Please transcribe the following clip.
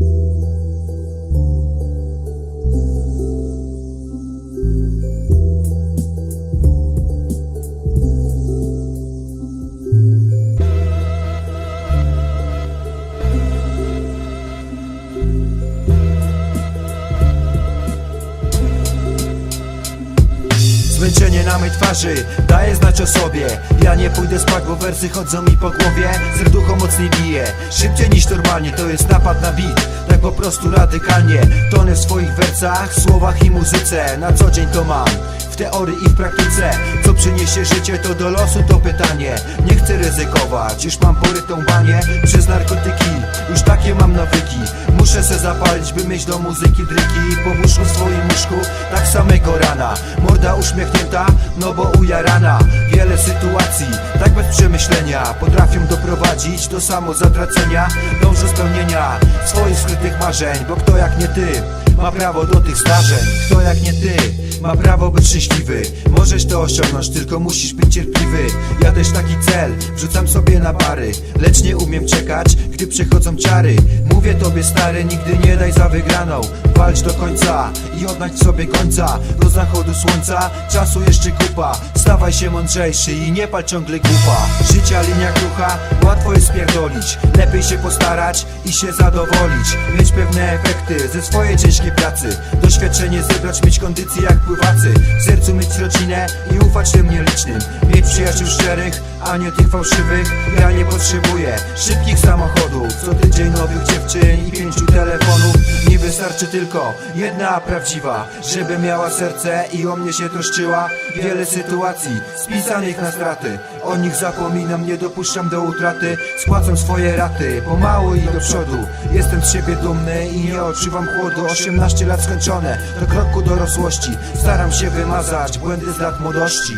you Zmęczenie na mej twarzy daje znać o sobie. Ja nie pójdę spać, bo wersy chodzą mi po głowie. Serducho mocniej bije, szybciej niż normalnie To jest napad na beat, tak po prostu radykalnie Tonę w swoich wersach, słowach i muzyce. Na co dzień to mam w teorii i w praktyce. Co przyniesie życie to do losu to pytanie. Nie chcę ryzykować, już mam porytą banię Przez narkotyki, już takie mam nawyki Muszę se zapalić, by mieć do muzyki dryki Po łóżku swoim łóżku, tak samego rana. Morda uśmiechnięta, no bo ujarana. Wiele sytuacji, tak bez przemyślenia. Potrafią doprowadzić do samozatracenia Dążę spełnienia swoich skrytych marzeń. Bo kto jak nie ty, ma prawo do tych zdarzeń. Kto jak nie ty, ma prawo być szczęśliwy. Możesz to osiągnąć, tylko musisz być cierpliwy. Ja też taki cel, wrzucam sobie na bary Lecz nie umiem czekać, gdy przechodzą czary Mówię tobie stary, nigdy nie daj za wygraną. Walcz do końca i odnać sobie końca. Do zachodu słońca, czasu jeszcze kupa. Stawaj się mądrzejszy i nie pal ciągle głupa. Życia linia krucha, łatwo jest spierdolić. Lepiej się postarać i się zadowolić. Mieć pewne efekty ze swojej ciężkiej pracy. Doświadczenie zebrać, mieć kondycję jak pływacy. W sercu mieć rodzinę i ufać tym nielicznym. Mieć przyjaciół szczerych, a nie tych fałszywych. Ja nie potrzebuję szybkich samochodów. Co tydzień nowych dziewczyn i pięciu telefonów. Nie wystarczy tylko jedna prawdziwa Żeby miała serce i o mnie się troszczyła. Wiele sytuacji spisanych na straty. O nich zapominam, nie dopuszczam do utraty. Spłacam swoje raty, pomału i do przodu. Jestem z siebie dumny i nie odczuwam chłodu 18 lat skończone, do kroku dorosłości Staram się wymazać błędy z lat młodości